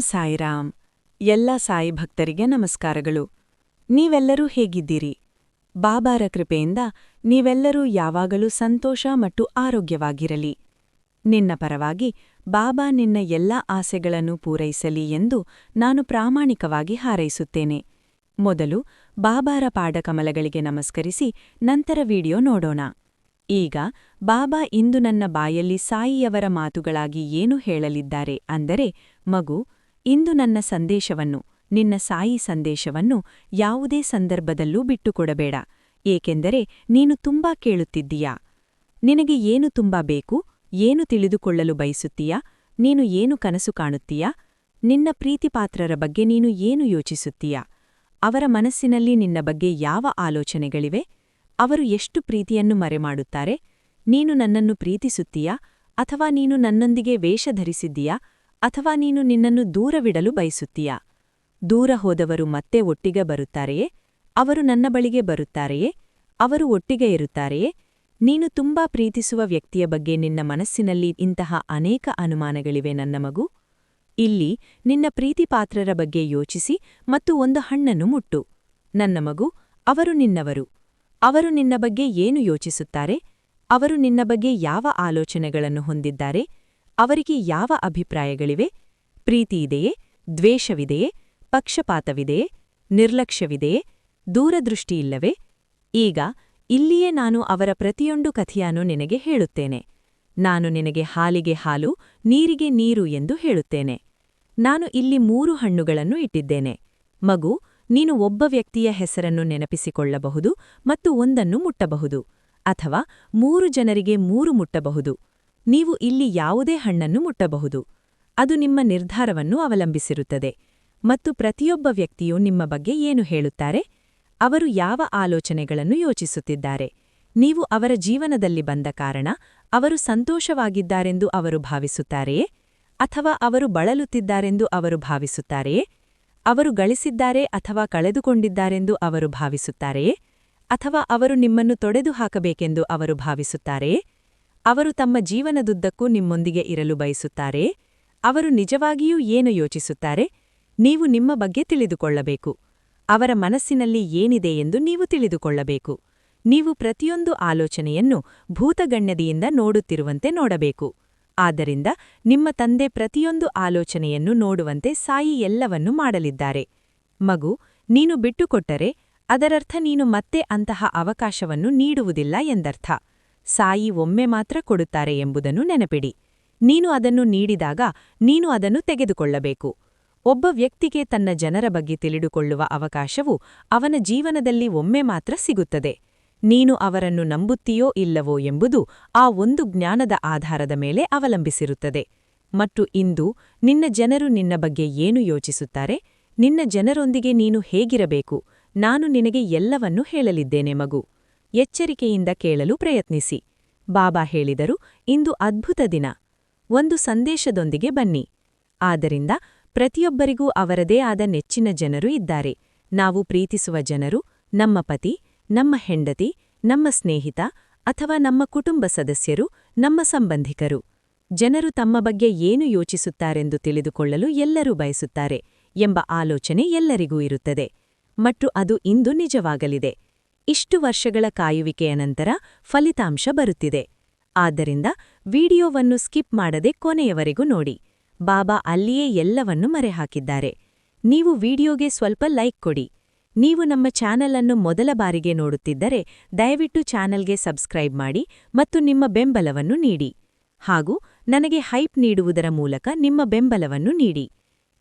ಸಾಯಿರಾಮ್. ಎಲ್ಲ ಸಾಯಿ ಭಕ್ತರಿಗೆ ನಮಸ್ಕಾರಗಳು. ನೀವೆಲ್ಲರೂ ಹೇಗಿದ್ದೀರಿ? ಬಾಬಾರ ಕೃಪೆಯಿಂದ ನೀವೆಲ್ಲರೂ ಯಾವಾಗಲೂ ಸಂತೋಷ ಮತ್ತು ಆರೋಗ್ಯವಾಗಿರಲಿ. ನಿನ್ನ ಪರವಾಗಿ ಬಾಬಾ ನಿನ್ನ ಎಲ್ಲ ಆಸೆಗಳನ್ನು ಪೂರೈಸಲಿ ಎಂದು ನಾನು ಪ್ರಾಮಾಣಿಕವಾಗಿ ಹಾರೈಸುತ್ತೇನೆ. ಮೊದಲು ಬಾಬಾರ ಪಾಡಕಮಲಗಳಿಗೆ ನಮಸ್ಕರಿಸಿ ನಂತರ ವಿಡಿಯೋ ನೋಡೋಣ. ಈಗ ಬಾಬಾ ಇಂದು ನನ್ನ ಬಾಯಲ್ಲಿ ಸಾಯಿಯವರ ಮಾತುಗಳಾಗಿ ಏನು ಹೇಳಲಿದ್ದಾರೆ ಅಂದರೆ ಮಗು ಇಂದು ನನ್ನ ಸಂದೇಶವನ್ನು, ನಿನ್ನ ಸಾಯಿ ಸಂದೇಶವನ್ನು ಯಾವುದೇ ಸಂದರ್ಭದಲ್ಲೂ ಬಿಟ್ಟುಕೊಡಬೇಡ. ಏಕೆಂದರೆ ನೀನು ತುಂಬಾ ಕೇಳುತ್ತಿದ್ದೀಯಾ? ನಿನಗೆ ಏನು ತುಂಬಾ ಬೇಕು? ಏನು ತಿಳಿದುಕೊಳ್ಳಲು ಬಯಸುತ್ತೀಯಾ? ನೀನು ಏನು ಕನಸು ಕಾಣುತ್ತೀಯಾ? ನಿನ್ನ ಪ್ರೀತಿಪಾತ್ರರ ಬಗ್ಗೆ ನೀನು ಏನು ಯೋಚಿಸುತ್ತೀಯಾ? ಅವರ ಮನಸ್ಸಿನಲ್ಲಿ ನಿನ್ನ ಬಗ್ಗೆ ಯಾವ ಆಲೋಚನೆಗಳಿವೆ? ಅವರು ಎಷ್ಟು ಪ್ರೀತಿಯನ್ನು ಮರೆಮಾಡುತ್ತಾರೆ? ನೀನು ನನ್ನನ್ನು ಪ್ರೀತಿಸುತ್ತೀಯಾ? ಅಥವಾ ನೀನು ನನ್ನೊಂದಿಗೆ ವೇಷ ಧರಿಸಿದ್ದೀಯಾ ಅಥವಾ ನೀನು ನಿನ್ನನ್ನು ದೂರವಿಡಲು ಬಯಸುತ್ತೀಯ? ದೂರ ಹೋದವರು ಮತ್ತೆ ಒಟ್ಟಿಗೆ ಬರುತ್ತಾರೆಯೇ? ಅವರು ನನ್ನ ಬಳಿಗೆ ಬರುತ್ತಾರೆಯೇ? ಅವರು ಒಟ್ಟಿಗೆ ಇರುತ್ತಾರೆಯೇ? ನೀನು ತುಂಬಾ ಪ್ರೀತಿಸುವ ವ್ಯಕ್ತಿಯ ಬಗ್ಗೆ ನಿನ್ನ ಮನಸ್ಸಿನಲ್ಲಿ ಇಂತಹ ಅನೇಕ ಅನುಮಾನಗಳಿವೆ ನನ್ನ ಮಗು. ಇಲ್ಲಿ ನಿನ್ನ ಪ್ರೀತಿಪಾತ್ರರ ಬಗ್ಗೆ ಯೋಚಿಸಿ ಮತ್ತು ಒಂದು ಹಣ್ಣನ್ನು ಮುಟ್ಟು. ನನ್ನ ಮಗು, ಅವರು ನಿನ್ನವರು. ಅವರು ನಿನ್ನ ಬಗ್ಗೆ ಏನು ಯೋಚಿಸುತ್ತಾರೆ? ಅವರು ನಿನ್ನ ಬಗ್ಗೆ ಯಾವ ಆಲೋಚನೆಗಳನ್ನು ಹೊಂದಿದ್ದಾರೆ? ಅವರಿಗೆ ಯಾವ ಅಭಿಪ್ರಾಯಗಳಿವೆ? ಪ್ರೀತಿಯಿದೆಯೇ ದ್ವೇಷವಿದೆಯೇ? ಪಕ್ಷಪಾತವಿದೆಯೇ? ನಿರ್ಲಕ್ಷ್ಯವಿದೆಯೇ? ದೂರದೃಷ್ಟಿಯಿಲ್ಲವೇ ಈಗ ಇಲ್ಲಿಯೇ ನಾನು ಅವರ ಪ್ರತಿಯೊಂದು ಕಥೆಯನ್ನು ನಿನಗೆ ಹೇಳುತ್ತೇನೆ. ನಾನು ನಿನಗೆ ಹಾಲಿಗೆ ಹಾಲು, ನೀರಿಗೆ ನೀರು ಎಂದು ಹೇಳುತ್ತೇನೆ. ನಾನು ಇಲ್ಲಿ ಮೂರು ಹಣ್ಣುಗಳನ್ನು ಇಟ್ಟಿದ್ದೇನೆ. ಮಗು, ನೀನು ಒಬ್ಬ ವ್ಯಕ್ತಿಯ ಹೆಸರನ್ನು ನೆನಪಿಸಿಕೊಳ್ಳಬಹುದು ಮತ್ತು ಒಂದನ್ನು ಮುಟ್ಟಬಹುದು ಅಥವಾ ಮೂರು ಜನರಿಗೆ ಮೂರು ಮುಟ್ಟಬಹುದು. ನೀವು ಇಲ್ಲಿ ಯಾವುದೇ ಹಣ್ಣನ್ನು ಮುಟ್ಟಬಹುದು. ಅದು ನಿಮ್ಮ ನಿರ್ಧಾರವನ್ನು ಅವಲಂಬಿಸಿರುತ್ತದೆ. ಮತ್ತು ಪ್ರತಿಯೊಬ್ಬ ವ್ಯಕ್ತಿಯು ನಿಮ್ಮ ಬಗ್ಗೆ ಏನು ಹೇಳುತ್ತಾರೆ? ಅವರು ಯಾವ ಆಲೋಚನೆಗಳನ್ನು ಯೋಚಿಸುತ್ತಿದ್ದಾರೆ? ನೀವು ಅವರ ಜೀವನದಲ್ಲಿ ಬಂದ ಕಾರಣ ಅವರು ಸಂತೋಷವಾಗಿದ್ದಾರೆಂದು ಅವರು ಭಾವಿಸುತ್ತಾರೆಯೇ? ಅಥವಾ ಅವರು ಬಳಲುತ್ತಿದ್ದಾರೆಂದು ಅವರು ಭಾವಿಸುತ್ತಾರೆಯೇ? ಅವರು ಗಳಿಸಿದ್ದಾರೆ ಅಥವಾ ಕಳೆದುಕೊಂಡಿದ್ದಾರೆಂದು ಅವರು ಭಾವಿಸುತ್ತಾರೆಯೇ? ಅಥವಾ ಅವರು ನಿಮ್ಮನ್ನು ತೊಡೆದು ಹಾಕಬೇಕೆಂದು ಅವರು ಭಾವಿಸುತ್ತಾರೆಯೇ? ಅವರು ತಮ್ಮ ಜೀವನದುದ್ದಕ್ಕೂ ನಿಮ್ಮೊಂದಿಗೆ ಇರಲು ಬಯಸುತ್ತಾರೆ. ಅವರು ನಿಜವಾಗಿಯೂ ಏನು ಯೋಚಿಸುತ್ತಾರೆ? ನೀವು ನಿಮ್ಮ ಬಗ್ಗೆ ತಿಳಿದುಕೊಳ್ಳಬೇಕು. ಅವರ ಮನಸ್ಸಿನಲ್ಲಿ ಏನಿದೆ ಎಂದು ನೀವು ತಿಳಿದುಕೊಳ್ಳಬೇಕು. ನೀವು ಪ್ರತಿಯೊಂದು ಆಲೋಚನೆಯನ್ನು ಭೂತಗಣ್ಯದಿಯಿಂದ ನೋಡುತ್ತಿರುವಂತೆ ನೋಡಬೇಕು. ಆದ್ದರಿಂದ ನಿಮ್ಮ ತಂದೆ ಪ್ರತಿಯೊಂದು ಆಲೋಚನೆಯನ್ನು ನೋಡುವಂತೆ ಸಾಯಿ ಎಲ್ಲವನ್ನೂ ಮಾಡಲಿದ್ದಾರೆ. ಮಗು, ನೀನು ಬಿಟ್ಟುಕೊಟ್ಟರೆ ಅದರರ್ಥ ನೀನು ಮತ್ತೆ ಅಂತಹ ಅವಕಾಶವನ್ನು ನೀಡುವುದಿಲ್ಲ ಎಂದರ್ಥ. ಸಾಯಿ ಒಮ್ಮೆ ಮಾತ್ರ ಕೊಡುತ್ತಾರೆ ಎಂಬುದನ್ನು ನೆನಪಿಡಿ. ನೀನು ಅದನ್ನು ನೀಡಿದಾಗ ನೀನು ಅದನ್ನು ತೆಗೆದುಕೊಳ್ಳಬೇಕು. ಒಬ್ಬ ವ್ಯಕ್ತಿಗೆ ತನ್ನ ಜನರ ಬಗ್ಗೆ ತಿಳಿದುಕೊಳ್ಳುವ ಅವಕಾಶವು ಅವನ ಜೀವನದಲ್ಲಿ ಒಮ್ಮೆ ಮಾತ್ರ ಸಿಗುತ್ತದೆ. ನೀನು ಅವರನ್ನು ನಂಬುತ್ತೀಯೋ ಇಲ್ಲವೋ ಎಂಬುದು ಆ ಒಂದು ಜ್ಞಾನದ ಆಧಾರದ ಮೇಲೆ ಅವಲಂಬಿಸಿರುತ್ತದೆ. ಮತ್ತು ಇಂದು ನಿನ್ನ ಜನರು ನಿನ್ನ ಬಗ್ಗೆ ಏನು ಯೋಚಿಸುತ್ತಾರೆ? ನಿನ್ನ ಜನರೊಂದಿಗೆ ನೀನು ಹೇಗಿರಬೇಕು? ನಾನು ನಿನಗೆ ಎಲ್ಲವನ್ನೂ ಹೇಳಲಿದ್ದೇನೆ ಮಗು. ಎಚ್ಚರಿಕೆಯಿಂದ ಕೇಳಲು ಪ್ರಯತ್ನಿಸಿ. ಬಾಬಾ ಹೇಳಿದರು, ಇಂದು ಅದ್ಭುತ ದಿನ. ಒಂದು ಸಂದೇಶದೊಂದಿಗೆ ಬನ್ನಿ. ಆದ್ದರಿಂದ ಪ್ರತಿಯೊಬ್ಬರಿಗೂ ಅವರದೇ ಆದ ನೆಚ್ಚಿನ ಜನರು ಇದ್ದಾರೆ. ನಾವು ಪ್ರೀತಿಸುವ ಜನರು, ನಮ್ಮ ಪತಿ, ನಮ್ಮ ಹೆಂಡತಿ, ನಮ್ಮ ಸ್ನೇಹಿತ ಅಥವಾ ನಮ್ಮ ಕುಟುಂಬ ಸದಸ್ಯರು, ನಮ್ಮ ಸಂಬಂಧಿಕರು. ಜನರು ತಮ್ಮ ಬಗ್ಗೆ ಏನು ಯೋಚಿಸುತ್ತಾರೆಂದು ತಿಳಿದುಕೊಳ್ಳಲು ಎಲ್ಲರೂ ಬಯಸುತ್ತಾರೆ ಎಂಬ ಆಲೋಚನೆ ಎಲ್ಲರಿಗೂ ಇರುತ್ತದೆ. ಮತ್ತು ಅದು ಇಂದು ನಿಜವಾಗಲಿದೆ. ಇಷ್ಟು ವರ್ಷಗಳ ಕಾಯುವಿಕೆಯ ನಂತರ ಫಲಿತಾಂಶ ಬರುತ್ತಿದೆ. ಆದ್ದರಿಂದ ವಿಡಿಯೋವನ್ನು ಸ್ಕಿಪ್ ಮಾಡದೆ ಕೊನೆಯವರೆಗೂ ನೋಡಿ. ಬಾಬಾ ಅಲ್ಲಿಯೇ ಎಲ್ಲವನ್ನೂ ಮರೆಹಾಕಿದ್ದಾರೆ. ನೀವು ವಿಡಿಯೋಗೆ ಸ್ವಲ್ಪ ಲೈಕ್ ಕೊಡಿ. ನೀವು ನಮ್ಮ ಚಾನೆಲ್ ಅನ್ನು ಮೊದಲ ಬಾರಿಗೆ ನೋಡುತ್ತಿದ್ದರೆ ದಯವಿಟ್ಟು ಚಾನಲ್ಗೆ ಸಬ್ಸ್ಕ್ರೈಬ್ ಮಾಡಿ ಮತ್ತು ನಿಮ್ಮ ಬೆಂಬಲವನ್ನು ನೀಡಿ. ಹಾಗೂ ನನಗೆ ಹೈಪ್ ನೀಡುವುದರ ಮೂಲಕ ನಿಮ್ಮ ಬೆಂಬಲವನ್ನು ನೀಡಿ.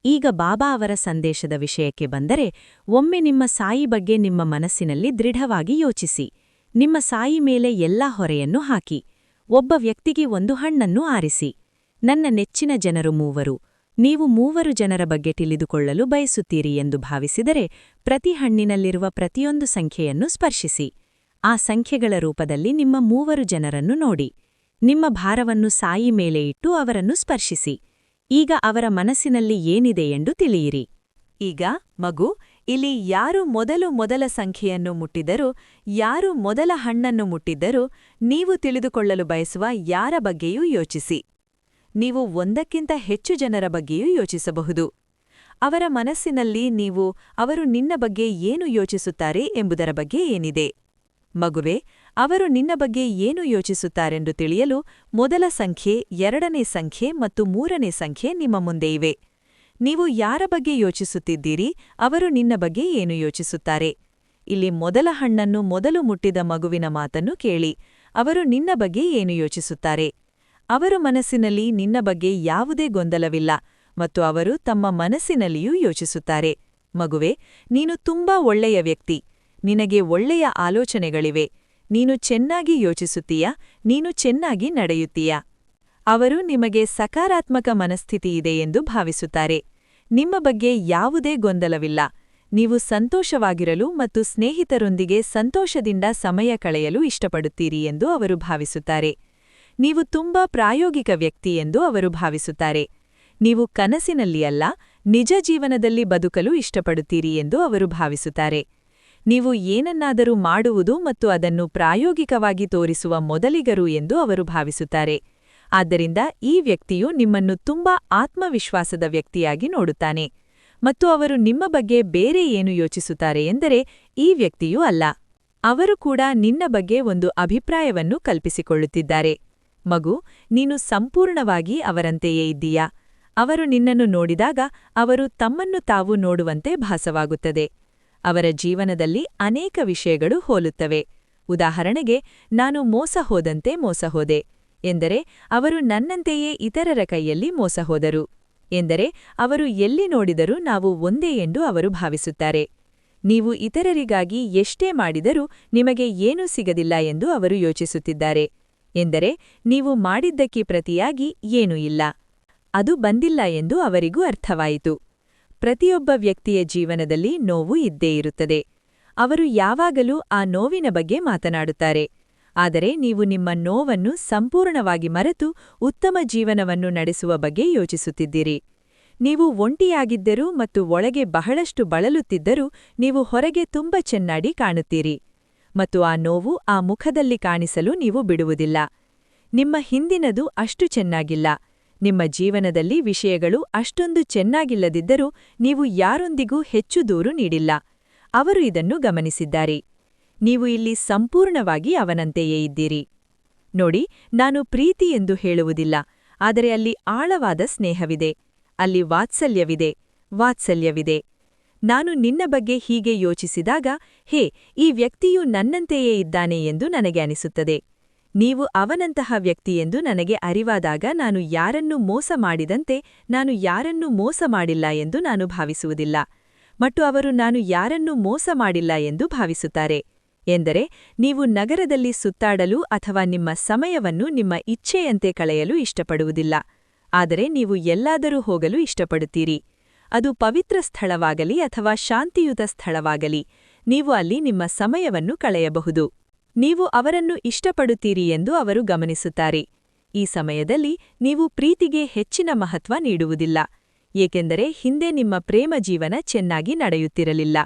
ಈಗ ಬಾಬಾ ಅವರ ಸಂದೇಶದ ವಿಷಯಕ್ಕೆ ಬಂದರೆ ಒಮ್ಮೆ ನಿಮ್ಮ ಸಾಯಿ ಬಗ್ಗೆ ನಿಮ್ಮ ಮನಸ್ಸಿನಲ್ಲಿ ದೃಢವಾಗಿ ಯೋಚಿಸಿ. ನಿಮ್ಮ ಸಾಯಿ ಮೇಲೆ ಎಲ್ಲಾ ಹೊರೆಯನ್ನು ಹಾಕಿ. ಒಬ್ಬ ವ್ಯಕ್ತಿಗೆ ಒಂದು ಹಣ್ಣನ್ನು ಆರಿಸಿ. ನನ್ನ ನೆಚ್ಚಿನ ಜನರು ಮೂವರು. ನೀವು ಮೂವರು ಜನರ ಬಗ್ಗೆ ತಿಳಿದುಕೊಳ್ಳಲು ಬಯಸುತ್ತೀರಿ ಎಂದು ಭಾವಿಸಿದರೆ ಪ್ರತಿ ಹಣ್ಣಿನಲ್ಲಿರುವ ಪ್ರತಿಯೊಂದು ಸಂಖ್ಯೆಯನ್ನು ಸ್ಪರ್ಶಿಸಿ. ಆ ಸಂಖ್ಯೆಗಳ ರೂಪದಲ್ಲಿ ನಿಮ್ಮ ಮೂವರು ಜನರನ್ನು ನೋಡಿ. ನಿಮ್ಮ ಭಾರವನ್ನು ಸಾಯಿ ಮೇಲೆ ಇಟ್ಟು ಅವರನ್ನು ಸ್ಪರ್ಶಿಸಿ. ಈಗ ಅವರ ಮನಸ್ಸಿನಲ್ಲಿ ಏನಿದೆ ಎಂದು ತಿಳಿಯಿರಿ. ಈಗ, ಮಗು, ಇಲ್ಲಿ ಯಾರು ಮೊದಲು ಮೊದಲ ಸಂಖ್ಯೆಯನ್ನು ಮುಟ್ಟಿದರೂ, ಯಾರು ಮೊದಲ ಹಣ್ಣನ್ನು ಮುಟ್ಟಿದ್ದರೂ ನೀವು ತಿಳಿದುಕೊಳ್ಳಲು ಬಯಸುವ ಯಾರ ಬಗ್ಗೆಯೂ ಯೋಚಿಸಿ. ನೀವು ಒಂದಕ್ಕಿಂತ ಹೆಚ್ಚು ಜನರ ಬಗ್ಗೆಯೂ ಯೋಚಿಸಬಹುದು. ಅವರ ಮನಸ್ಸಿನಲ್ಲಿ ನೀವು, ಅವರು ನಿನ್ನ ಬಗ್ಗೆ ಏನು ಯೋಚಿಸುತ್ತಾರೆ ಎಂಬುದರ ಬಗ್ಗೆ ಏನಿದೆ. ಮಗುವೆ ಅವರು ನಿನ್ನ ಬಗ್ಗೆ ಏನು ಯೋಚಿಸುತ್ತಾರೆಂದು ತಿಳಿಯಲು ಮೊದಲ ಸಂಖ್ಯೆ, ಎರಡನೇ ಸಂಖ್ಯೆ ಮತ್ತು ಮೂರನೇ ಸಂಖ್ಯೆ ನಿಮ್ಮ ಮುಂದೆ ಇವೆ. ನೀವು ಯಾರ ಬಗ್ಗೆ ಯೋಚಿಸುತ್ತಿದ್ದೀರಿ, ಅವರು ನಿನ್ನ ಬಗ್ಗೆ ಏನು ಯೋಚಿಸುತ್ತಾರೆ? ಇಲ್ಲಿ ಮೊದಲ ಹಣ್ಣನ್ನು ಮೊದಲು ಮುಟ್ಟಿದ ಮಗುವಿನ ಮಾತನ್ನು ಕೇಳಿ, ಅವರು ನಿನ್ನ ಬಗ್ಗೆ ಏನು ಯೋಚಿಸುತ್ತಾರೆ? ಅವರ ಮನಸ್ಸಿನಲ್ಲಿ ನಿನ್ನ ಬಗ್ಗೆ ಯಾವುದೇ ಗೊಂದಲವಿಲ್ಲ ಮತ್ತು ಅವರು ತಮ್ಮ ಮನಸ್ಸಿನಲ್ಲಿಯೂ ಯೋಚಿಸುತ್ತಾರೆ. ಮಗುವೆ, ನೀನು ತುಂಬಾ ಒಳ್ಳೆಯ ವ್ಯಕ್ತಿ, ನಿನಗೆ ಒಳ್ಳೆಯ ಆಲೋಚನೆಗಳಿವೆ. ನೀನು ಚೆನ್ನಾಗಿ ಯೋಚಿಸುತ್ತೀಯಾ? ನೀನು ಚೆನ್ನಾಗಿ ನಡೆಯುತ್ತೀಯ? ಅವರು ನಿಮಗೆ ಸಕಾರಾತ್ಮಕ ಮನಸ್ಥಿತಿ ಇದೆ ಎಂದು ಭಾವಿಸುತ್ತಾರೆ. ನಿಮ್ಮ ಬಗ್ಗೆ ಯಾವುದೇ ಗೊಂದಲವಿಲ್ಲ. ನೀವು ಸಂತೋಷವಾಗಿರಲು ಮತ್ತು ಸ್ನೇಹಿತರೊಂದಿಗೆ ಸಂತೋಷದಿಂದ ಸಮಯ ಕಳೆಯಲು ಇಷ್ಟಪಡುತ್ತೀರಿ ಎಂದು ಅವರು ಭಾವಿಸುತ್ತಾರೆ. ನೀವು ತುಂಬಾ ಪ್ರಾಯೋಗಿಕ ವ್ಯಕ್ತಿ ಎಂದು ಅವರು ಭಾವಿಸುತ್ತಾರೆ. ನೀವು ಕನಸಿನಲ್ಲಿ ಅಲ್ಲ ನಿಜ ಜೀವನದಲ್ಲಿ ಬದುಕಲು ಇಷ್ಟಪಡುತ್ತೀರಿ ಎಂದು ಅವರು ಭಾವಿಸುತ್ತಾರೆ. ನೀವು ಏನನ್ನಾದರೂ ಮಾಡುವುದು ಮತ್ತು ಅದನ್ನು ಪ್ರಾಯೋಗಿಕವಾಗಿ ತೋರಿಸುವ ಮೊದಲಿಗರು ಎಂದು ಅವರು ಭಾವಿಸುತ್ತಾರೆ. ಆದ್ದರಿಂದ ಈ ವ್ಯಕ್ತಿಯು ನಿಮ್ಮನ್ನು ತುಂಬಾ ಆತ್ಮವಿಶ್ವಾಸದ ವ್ಯಕ್ತಿಯಾಗಿ ನೋಡುತ್ತಾನೆ. ಮತ್ತು ಅವರು ನಿಮ್ಮ ಬಗ್ಗೆ ಬೇರೆ ಏನು ಯೋಚಿಸುತ್ತಾರೆ ಎಂದರೆ, ಈ ವ್ಯಕ್ತಿಯೂ ಅಲ್ಲ. ಅವರು ಕೂಡ ನಿನ್ನ ಬಗ್ಗೆ ಒಂದು ಅಭಿಪ್ರಾಯವನ್ನು ಕಲ್ಪಿಸಿಕೊಳ್ಳುತ್ತಿದ್ದಾರೆ. ಮಗು, ನೀನು ಸಂಪೂರ್ಣವಾಗಿ ಅವರಂತೆಯೇ ಇದ್ದೀಯಾ? ಅವರು ನಿನ್ನನ್ನು ನೋಡಿದಾಗ, ಅವರು ತಮ್ಮನ್ನು ತಾವು ನೋಡುವಂತೆ ಭಾಸವಾಗುತ್ತದೆ. ಅವರ ಜೀವನದಲ್ಲಿ ಅನೇಕ ವಿಷಯಗಳು ಹೋಲುತ್ತವೆ. ಉದಾಹರಣೆಗೆ, ನಾನು ಮೋಸ ಹೋದಂತೆ ಮೋಸ ಹೋದೆ, ಎಂದರೆ ಅವರು ನನ್ನಂತೆಯೇ ಇತರರ ಕೈಯಲ್ಲಿ ಮೋಸ ಹೋದರು, ಎಂದರೆ ಅವರು ಎಲ್ಲಿ ನೋಡಿದರೂ ನಾವು ಒಂದೇ ಎಂದು ಅವರು ಭಾವಿಸುತ್ತಾರೆ. ನೀವು ಇತರರಿಗಾಗಿ ಎಷ್ಟೇ ಮಾಡಿದರೂ ನಿಮಗೆ ಏನೂ ಸಿಗದಿಲ್ಲ ಎಂದು ಅವರು ಯೋಚಿಸುತ್ತಿದ್ದಾರೆ, ಎಂದರೆ ನೀವು ಮಾಡಿದ್ದಕ್ಕೆ ಪ್ರತಿಯಾಗಿ ಏನೂ ಇಲ್ಲ. ಅದು ಬಂದಿಲ್ಲ ಎಂದು ಅವರಿಗೂ ಅರ್ಥವಾಯಿತು. ಪ್ರತಿಯೊಬ್ಬ ವ್ಯಕ್ತಿಯ ಜೀವನದಲ್ಲಿ ನೋವು ಇದ್ದೇ ಇರುತ್ತದೆ. ಅವರು ಯಾವಾಗಲೂ ಆ ನೋವಿನ ಬಗ್ಗೆ ಮಾತನಾಡುತ್ತಾರೆ. ಆದರೆ ನೀವು ನಿಮ್ಮ ನೋವನ್ನು ಸಂಪೂರ್ಣವಾಗಿ ಮರೆತು ಉತ್ತಮ ಜೀವನವನ್ನು ನಡೆಸುವ ಬಗ್ಗೆ ಯೋಚಿಸುತ್ತಿದ್ದೀರಿ. ನೀವು ಒಂಟಿಯಾಗಿದ್ದರೂ ಮತ್ತು ಒಳಗೆ ಬಹಳಷ್ಟು ಬಳಲುತ್ತಿದ್ದರೂ ನೀವು ಹೊರಗೆ ತುಂಬ ಚೆನ್ನಾಗಿ ಕಾಣುತ್ತೀರಿ. ಮತ್ತು ಆ ನೋವು ಆ ಮುಖದಲ್ಲಿ ಕಾಣಿಸಲು ನೀವು ಬಿಡುವುದಿಲ್ಲ. ನಿಮ್ಮ ಹಿಂದಿನದು ಅಷ್ಟು ಚೆನ್ನಾಗಿಲ್ಲ. ನಿಮ್ಮ ಜೀವನದಲ್ಲಿ ವಿಷಯಗಳು ಅಷ್ಟೊಂದು ಚೆನ್ನಾಗಿಲ್ಲದಿದ್ದರೂ ನೀವು ಯಾರೊಂದಿಗೂ ಹೆಚ್ಚು ದೂರು ನೀಡಿಲ್ಲ. ಅವರು ಇದನ್ನು ಗಮನಿಸಿದ್ದಾರೆ. ನೀವು ಇಲ್ಲಿ ಸಂಪೂರ್ಣವಾಗಿ ಅವನಂತೆಯೇ ಇದ್ದೀರಿ. ನೋಡಿ, ನಾನು ಪ್ರೀತಿ ಎಂದು ಹೇಳುವುದಿಲ್ಲ, ಆದರೆ ಅಲ್ಲಿ ಆಳವಾದ ಸ್ನೇಹವಿದೆ. ಅಲ್ಲಿ ವಾತ್ಸಲ್ಯವಿದೆ ವಾತ್ಸಲ್ಯವಿದೆ. ನಾನು ನಿನ್ನ ಬಗ್ಗೆ ಹೀಗೆ ಯೋಚಿಸಿದಾಗ, ಹೇ, ಈ ವ್ಯಕ್ತಿಯು ನನ್ನಂತೆಯೇ ಇದ್ದಾನೆ ಎಂದು ನನಗೆ ಅನಿಸುತ್ತದೆ. ನೀವು ಅವನಂತಹ ವ್ಯಕ್ತಿಯೆಂದು ನನಗೆ ಅರಿವಾದಾಗ ನಾನು ಯಾರನ್ನೂ ಮೋಸ ಮಾಡಿದಂತೆ ನಾನು ಯಾರನ್ನೂ ಮೋಸ ಮಾಡಿಲ್ಲ ಎಂದು ನಾನು ಭಾವಿಸುವುದಿಲ್ಲ. ಮತ್ತು ಅವರು ನಾನು ಯಾರನ್ನೂ ಮೋಸ ಮಾಡಿಲ್ಲ ಎಂದು ಭಾವಿಸುತ್ತಾರೆ. ಎಂದರೆ, ನೀವು ನಗರದಲ್ಲಿ ಸುತ್ತಾಡಲು ಅಥವಾ ನಿಮ್ಮ ಸಮಯವನ್ನು ನಿಮ್ಮ ಇಚ್ಛೆಯಂತೆ ಕಳೆಯಲು ಇಷ್ಟಪಡುವುದಿಲ್ಲ. ಆದರೆ ನೀವು ಎಲ್ಲಾದರೂ ಹೋಗಲು ಇಷ್ಟಪಡುತ್ತೀರಿ. ಅದು ಪವಿತ್ರ ಸ್ಥಳವಾಗಲಿ ಅಥವಾ ಶಾಂತಿಯುತ ಸ್ಥಳವಾಗಲಿ, ನೀವು ಅಲ್ಲಿ ನಿಮ್ಮ ಸಮಯವನ್ನು ಕಳೆಯಬಹುದು. ನೀವು ಅವರನ್ನು ಇಷ್ಟಪಡುತ್ತೀರಿ ಎಂದು ಅವರು ಗಮನಿಸುತ್ತಾರೆ. ಈ ಸಮಯದಲ್ಲಿ ನೀವು ಪ್ರೀತಿಗೆ ಹೆಚ್ಚಿನ ಮಹತ್ವ ನೀಡುವುದಿಲ್ಲ. ಏಕೆಂದರೆ ಹಿಂದೆ ನಿಮ್ಮ ಪ್ರೇಮ ಜೀವನ ಚೆನ್ನಾಗಿ ನಡೆಯುತ್ತಿರಲಿಲ್ಲ.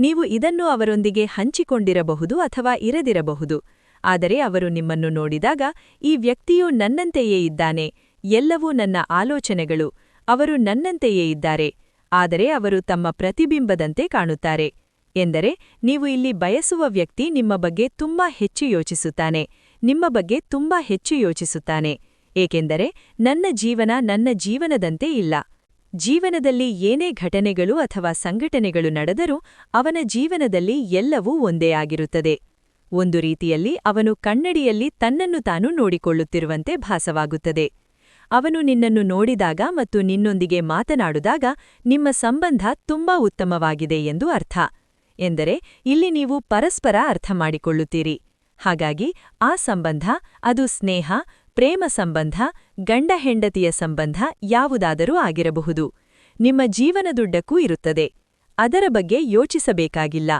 ನೀವು ಇದನ್ನು ಅವರೊಂದಿಗೆ ಹಂಚಿಕೊಂಡಿರಬಹುದು ಅಥವಾ ಇರದಿರಬಹುದು. ಆದರೆ ಅವರು ನಿಮ್ಮನ್ನು ನೋಡಿದಾಗ, ಈ ವ್ಯಕ್ತಿಯು ನನ್ನಂತೆಯೇ ಇದ್ದಾನೆ. ಎಲ್ಲವೂ ನನ್ನ ಆಲೋಚನೆಗಳು. ಅವರು ನನ್ನಂತೆಯೇ ಇದ್ದಾರೆ. ಆದರೆ ಅವರು ತಮ್ಮ ಪ್ರತಿಬಿಂಬದಂತೆ ಕಾಣುತ್ತಾರೆ. ಎಂದರೆ ನೀವು ಇಲ್ಲಿ ಬಯಸುವ ವ್ಯಕ್ತಿ ನಿಮ್ಮ ಬಗ್ಗೆ ತುಂಬಾ ಹೆಚ್ಚು ಯೋಚಿಸುತ್ತಾನೆ, ನಿಮ್ಮ ಬಗ್ಗೆ ತುಂಬಾ ಹೆಚ್ಚು ಯೋಚಿಸುತ್ತಾನೆ, ಏಕೆಂದರೆ ನನ್ನ ಜೀವನ ನನ್ನ ಜೀವನದಂತೆ ಇಲ್ಲ. ಜೀವನದಲ್ಲಿ ಏನೇ ಘಟನೆಗಳು ಅಥವಾ ಸಂಘಟನೆಗಳು ನಡೆದರೂ ಅವನ ಜೀವನದಲ್ಲಿ ಎಲ್ಲವೂ ಒಂದೇ ಆಗಿರುತ್ತದೆ. ಒಂದು ರೀತಿಯಲ್ಲಿ ಅವನು ಕನ್ನಡಿಯಲ್ಲಿ ತನ್ನನ್ನು ತಾನು ನೋಡಿಕೊಳ್ಳುತ್ತಿರುವಂತೆ ಭಾಸವಾಗುತ್ತದೆ. ಅವನು ನಿನ್ನನ್ನು ನೋಡಿದಾಗ ಮತ್ತು ನಿನ್ನೊಂದಿಗೆ ಮಾತನಾಡಿದಾಗ ನಿಮ್ಮ ಸಂಬಂಧ ತುಂಬಾ ಉತ್ತಮವಾಗಿದೆ ಎಂದು ಅರ್ಥ. ಎಂದರೆ ಇಲ್ಲಿ ನೀವು ಪರಸ್ಪರ ಅರ್ಥ ಮಾಡಿಕೊಳ್ಳುತ್ತೀರಿ ಹಾಗಾಗಿ ಆ ಸಂಬಂಧ, ಅದು ಸ್ನೇಹ, ಪ್ರೇಮ ಸಂಬಂಧ, ಗಂಡ ಹೆಂಡತಿಯ ಸಂಬಂಧ ಯಾವುದಾದರೂ ಆಗಿರಬಹುದು. ನಿಮ್ಮ ಜೀವನದುಡ್ಡಕ್ಕೂ ಇರುತ್ತದೆ. ಅದರ ಬಗ್ಗೆ ಯೋಚಿಸಬೇಕಾಗಿಲ್ಲ.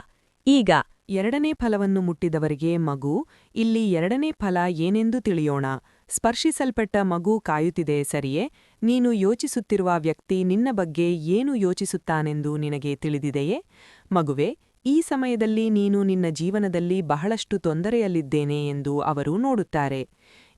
ಈಗ ಎರಡನೇ ಫಲವನ್ನು ಮುಟ್ಟಿದವರಿಗೆ ಮಗು, ಇಲ್ಲಿ ಎರಡನೇ ಫಲ ಏನೆಂದು ತಿಳಿಯೋಣ. ಸ್ಪರ್ಶಿಸಲ್ಪಟ್ಟ ಮಗು ಕಾಯುತ್ತಿದೆ, ಸರಿಯೇ? ನೀನು ಯೋಚಿಸುತ್ತಿರುವ ವ್ಯಕ್ತಿ ನಿನ್ನ ಬಗ್ಗೆ ಏನು ಯೋಚಿಸುತ್ತಾನೆಂದು ನಿನಗೆ ತಿಳಿದಿದೆಯೇ? ಮಗುವೆ ಈ ಸಮಯದಲ್ಲಿ ನೀನು ನಿನ್ನ ಜೀವನದಲ್ಲಿ ಬಹಳಷ್ಟು ತೊಂದರೆಯಲ್ಲಿದ್ದೇನೆ ಎಂದು ಅವರು ನೋಡುತ್ತಾರೆ.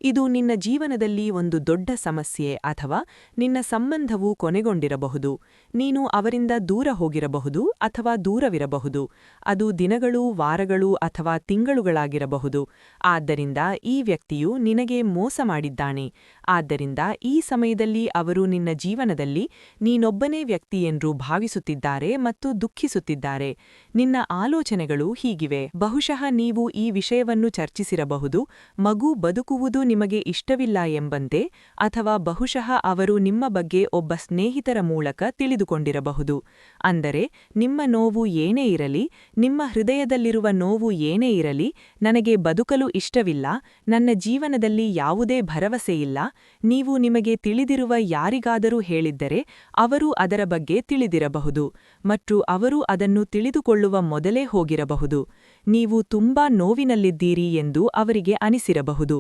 ಇದು ನಿನ್ನ ಜೀವನದಲ್ಲಿ ಒಂದು ದೊಡ್ಡ ಸಮಸ್ಯೆ ಅಥವಾ ನಿನ್ನ ಸಂಬಂಧವು ಕೊನೆಗೊಂಡಿರಬಹುದು. ನೀನು ಅವರಿಂದ ದೂರ ಹೋಗಿರಬಹುದು ಅಥವಾ ದೂರವಿರಬಹುದು. ಅದು ದಿನಗಳು ವಾರಗಳು ಅಥವಾ ತಿಂಗಳುಗಳಾಗಿರಬಹುದು. ಆದ್ದರಿಂದ ಈ ವ್ಯಕ್ತಿಯು ನಿನಗೆ ಮೋಸ ಮಾಡಿದ್ದಾನೆ. ಆದ್ದರಿಂದ ಈ ಸಮಯದಲ್ಲಿ ಅವರು ನಿನ್ನ ಜೀವನದಲ್ಲಿ ನೀನೊಬ್ಬನೇ ವ್ಯಕ್ತಿ ಎಂದು ಭಾವಿಸುತ್ತಿದ್ದಾರೆ ಮತ್ತು ದುಃಖಿಸುತ್ತಿದ್ದಾರೆ. ನಿನ್ನ ಆಲೋಚನೆಗಳು ಹೀಗಿವೆ. ಬಹುಶಃ ನೀವು ಈ ವಿಷಯವನ್ನು ಚರ್ಚಿಸಿರಬಹುದು. ಮಗು ಬದುಕುವುದು ನಿಮಗೆ ಇಷ್ಟವಿಲ್ಲ ಎಂಬಂತೆ ಅಥವಾ ಬಹುಶಃ ಅವರು ನಿಮ್ಮ ಬಗ್ಗೆ ಒಬ್ಬ ಸ್ನೇಹಿತರ ಮೂಲಕ ತಿಳಿದುಕೊಂಡಿರಬಹುದು. ಅಂದರೆ, ನಿಮ್ಮ ನೋವು ಏನೇ ಇರಲಿ, ನಿಮ್ಮ ಹೃದಯದಲ್ಲಿರುವ ನೋವು ಏನೇ ಇರಲಿ, ನನಗೆ ಬದುಕಲು ಇಷ್ಟವಿಲ್ಲ, ನನ್ನ ಜೀವನದಲ್ಲಿ ಯಾವುದೇ ಭರವಸೆಯಿಲ್ಲ ನೀವು ನಿಮಗೆ ತಿಳಿದಿರುವ ಯಾರಿಗಾದರೂ ಹೇಳಿದ್ದರೆ ಅವರು ಅದರ ಬಗ್ಗೆ ತಿಳಿದಿರಬಹುದು, ಮತ್ತು ಅವರು ಅದನ್ನು ತಿಳಿದುಕೊಳ್ಳುವ ಮೊದಲೇ ಹೋಗಿರಬಹುದು. ನೀವು ತುಂಬಾ ನೋವಿನಲ್ಲಿದ್ದೀರಿ ಎಂದು ಅವರಿಗೆ ಅನಿಸಿರಬಹುದು.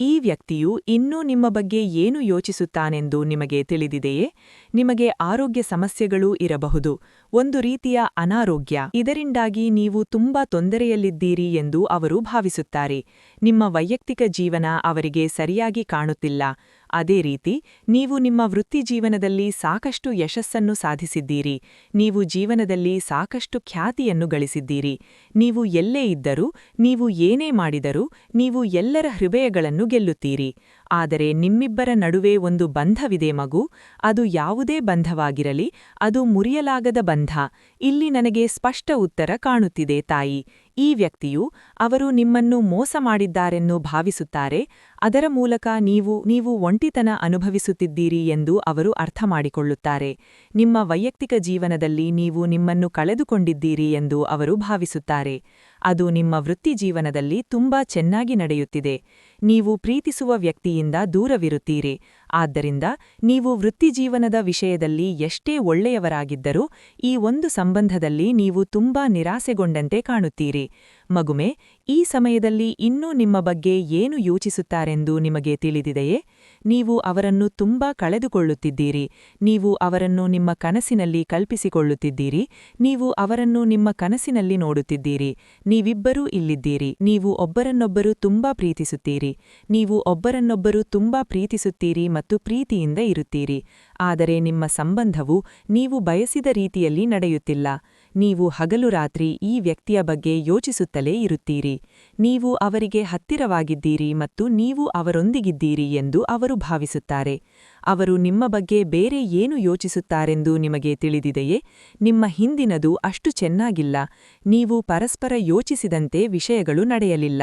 ಈ ವ್ಯಕ್ತಿಯು ಇನ್ನೂ ನಿಮ್ಮ ಬಗ್ಗೆ ಏನು ಯೋಚಿಸುತ್ತಾನೆಂದು ನಿಮಗೆ ತಿಳಿದಿದೆಯೇ? ನಿಮಗೆ ಆರೋಗ್ಯ ಸಮಸ್ಯೆಗಳೂ ಇರಬಹುದು. ಒಂದು ರೀತಿಯ ಅನಾರೋಗ್ಯ. ಇದರಿಂದಾಗಿ ನೀವು ತುಂಬಾ ತೊಂದರೆಯಲ್ಲಿದ್ದೀರಿ ಎಂದು ಅವರು ಭಾವಿಸುತ್ತಾರೆ. ನಿಮ್ಮ ವೈಯಕ್ತಿಕ ಜೀವನ ಅವರಿಗೆ ಸರಿಯಾಗಿ ಕಾಣುತ್ತಿಲ್ಲ. ಅದೇ ರೀತಿ, ನೀವು ನಿಮ್ಮ ವೃತ್ತಿ ಜೀವನದಲ್ಲಿ ಸಾಕಷ್ಟು ಯಶಸ್ಸನ್ನು ಸಾಧಿಸಿದ್ದೀರಿ. ನೀವು ಜೀವನದಲ್ಲಿ ಸಾಕಷ್ಟು ಖ್ಯಾತಿಯನ್ನು ಗಳಿಸಿದ್ದೀರಿ. ನೀವು ಎಲ್ಲೇ ಇದ್ದರೂ, ನೀವು ಏನೇ ಮಾಡಿದರೂ, ನೀವು ಎಲ್ಲರ ಹೃದಯಗಳನ್ನು ಗೆಲ್ಲುತ್ತೀರಿ. ಆದರೆ ನಿಮ್ಮಿಬ್ಬರ ನಡುವೆ ಒಂದು ಬಂಧವಿದೆ ಮಗು. ಅದು ಯಾವುದೇ ಬಂಧವಾಗಿರಲಿ, ಅದು ಮುರಿಯಲಾಗದ ಬಂಧ. ಇಲ್ಲಿ ನನಗೆ ಸ್ಪಷ್ಟ ಉತ್ತರ ಕಾಣುತ್ತಿದೆ ತಾಯಿ. ಈ ವ್ಯಕ್ತಿಯು ಅವರು ನಿಮ್ಮನ್ನು ಮೋಸ ಮಾಡಿದ್ದಾರೆನ್ನು ಭಾವಿಸುತ್ತಾರೆ, ಅದರ ಮೂಲಕ ನೀವು ನೀವು ಒಂಟಿತನ ಅನುಭವಿಸುತ್ತಿದ್ದೀರಿ ಎಂದು ಅವರು ಅರ್ಥಮಾಡಿಕೊಳ್ಳುತ್ತಾರೆ. ನಿಮ್ಮ ವೈಯಕ್ತಿಕ ಜೀವನದಲ್ಲಿ ನೀವು ನಿಮ್ಮನ್ನು ಕಳೆದುಕೊಂಡಿದ್ದೀರಿ ಎಂದು ಅವರು ಭಾವಿಸುತ್ತಾರೆ. ಅದು ನಿಮ್ಮ ವೃತ್ತಿಜೀವನದಲ್ಲಿ ತುಂಬಾ ಚೆನ್ನಾಗಿ ನಡೆಯುತ್ತಿದೆ. ನೀವು ಪ್ರೀತಿಸುವ ವ್ಯಕ್ತಿಯಿಂದ ದೂರವಿರುತ್ತೀರಿ. ಆದ್ದರಿಂದ ನೀವು ವೃತ್ತಿಜೀವನದ ವಿಷಯದಲ್ಲಿ ಎಷ್ಟೇ ಒಳ್ಳೆಯವರಾಗಿದ್ದರೂ ಈ ಒಂದು ಸಂಬಂಧದಲ್ಲಿ ನೀವು ತುಂಬಾ ನಿರಾಸೆಗೊಂಡಂತೆ ಕಾಣುತ್ತೀರಿ. ಮಗುಮೆ, ಈ ಸಮಯದಲ್ಲಿ ಇನ್ನೂ ನಿಮ್ಮ ಬಗ್ಗೆ ಏನು ಯೋಚಿಸುತ್ತಾರೆಂದು ನಿಮಗೆ ತಿಳಿದಿದೆಯೇ? ನೀವು ಅವರನ್ನು ತುಂಬಾ ಕಳೆದುಕೊಳ್ಳುತ್ತಿದ್ದೀರಿ. ನೀವು ಅವರನ್ನು ನಿಮ್ಮ ಕನಸಿನಲ್ಲಿ ಕಲ್ಪಿಸಿಕೊಳ್ಳುತ್ತಿದ್ದೀರಿ. ನೀವು ಅವರನ್ನು ನಿಮ್ಮ ಕನಸಿನಲ್ಲಿ ನೋಡುತ್ತಿದ್ದೀರಿ. ನೀವಿಬ್ಬರೂ ಇಲ್ಲಿದ್ದೀರಿ. ನೀವು ಒಬ್ಬರನ್ನೊಬ್ಬರು ತುಂಬಾ ಪ್ರೀತಿಸುತ್ತೀರಿ. ನೀವು ಒಬ್ಬರನ್ನೊಬ್ಬರು ತುಂಬಾ ಪ್ರೀತಿಸುತ್ತೀರಿ ಮತ್ತು ಪ್ರೀತಿಯಿಂದ ಇರುತ್ತೀರಿ. ಆದರೆ ನಿಮ್ಮ ಸಂಬಂಧವು ನೀವು ಬಯಸಿದ ರೀತಿಯಲ್ಲಿ ನಡೆಯುತ್ತಿಲ್ಲ. ನೀವು ಹಗಲು ರಾತ್ರಿ ಈ ವ್ಯಕ್ತಿಯ ಬಗ್ಗೆ ಯೋಚಿಸುತ್ತಲೇ ಇರುತ್ತೀರಿ. ನೀವು ಅವರಿಗೆ ಹತ್ತಿರವಾಗಿದ್ದೀರಿ ಮತ್ತು ನೀವು ಅವರೊಂದಿಗಿದ್ದೀರಿ ಎಂದು ಅವರು ಭಾವಿಸುತ್ತಾರೆ. ಅವರು ನಿಮ್ಮ ಬಗ್ಗೆ ಬೇರೆ ಏನು ಯೋಚಿಸುತ್ತಾರೆಂದು ನಿಮಗೆ ತಿಳಿದಿದೆಯೇ? ನಿಮ್ಮ ಹಿಂದಿನದು ಅಷ್ಟು ಚೆನ್ನಾಗಿಲ್ಲ. ನೀವು ಪರಸ್ಪರ ಯೋಚಿಸಿದಂತೆ ವಿಷಯಗಳು ನಡೆಯಲಿಲ್ಲ.